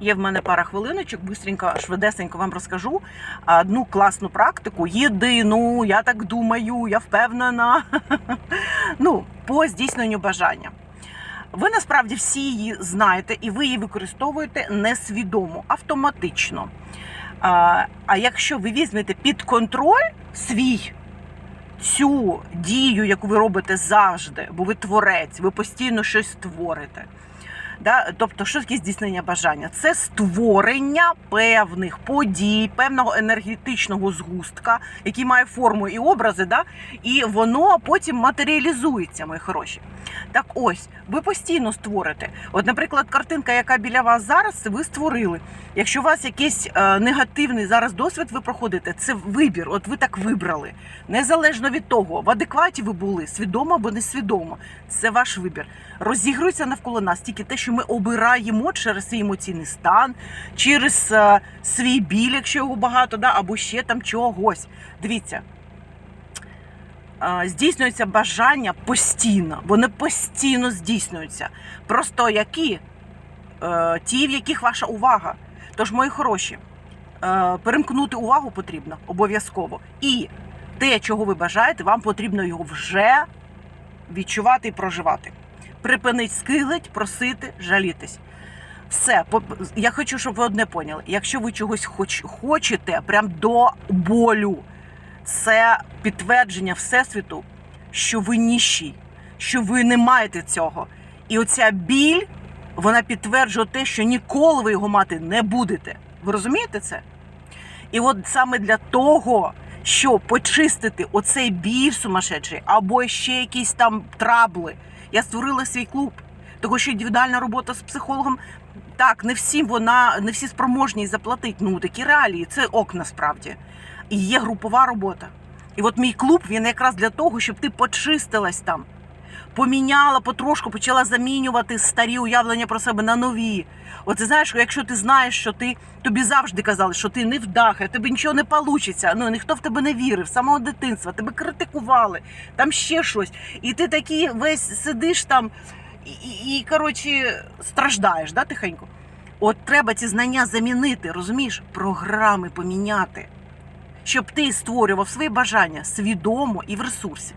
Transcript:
Є в мене пара хвилиночок, бистренько, швидесенько вам розкажу одну класну практику, єдину, я так думаю, я впевнена. Ну, по здійсненню бажання. Ви насправді всі її знаєте, і ви її використовуєте несвідомо, автоматично. А, а якщо ви візьмете під контроль свій цю дію, яку ви робите завжди, бо ви творець, ви постійно щось створите. Да? Тобто, що таке здійснення бажання? Це створення певних подій, певного енергетичного згустка, який має форму і образи, да? і воно потім матеріалізується, мої хороші. Так ось, ви постійно створите. От, наприклад, картинка, яка біля вас зараз, ви створили. Якщо у вас якийсь е, негативний зараз досвід, ви проходите, це вибір. От ви так вибрали. Незалежно від того, в адекваті ви були, свідомо або несвідомо. Це ваш вибір. Розігрується навколо нас тільки те, що ми обираємо через свій емоційний стан, через е, свій біль, якщо його багато, да, або ще там чогось. Дивіться. е, Здійснюється бажання постійно, вони постійно здійснюються. Просто які Е, ті, в яких ваша увага. Тож, мої хороші, перемкнути увагу потрібно обов'язково. І те, чого ви бажаєте, вам потрібно його вже відчувати і проживати. Припинить скиглить, просити, жалітись. Все, я хочу, щоб ви одне поняли. Якщо ви чогось хоч, хочете, прям до болю, це підтвердження Всесвіту, що ви ніщий, що ви не маєте цього. І оця біль вона підтверджує те, що ніколи ви його мати не будете. Ви розумієте це? І от саме для того, щоб почистити оцей біль сумасшедший, або ще якісь там трабли, я створила свій клуб. Тому що індивідуальна робота з психологом, так, не всім вона, не всі спроможні заплатити. Ну, такі реалії, це ок насправді. І є групова робота. І от мій клуб, він якраз для того, щоб ти почистилась там поміняла потрошку, почала замінювати старі уявлення про себе на нові. Ти знаєш, якщо ти знаєш, що ти тобі завжди казали, що ти не вдаха, тобі нічого не вийде, ну ніхто в тебе не вірив з самого дитинства, тебе критикували, там ще щось. І ти такий весь сидиш там і, і, і коротше, страждаєш, да, тихенько. От треба ці знання замінити, розумієш, програми поміняти, щоб ти створював свої бажання свідомо і в ресурсі.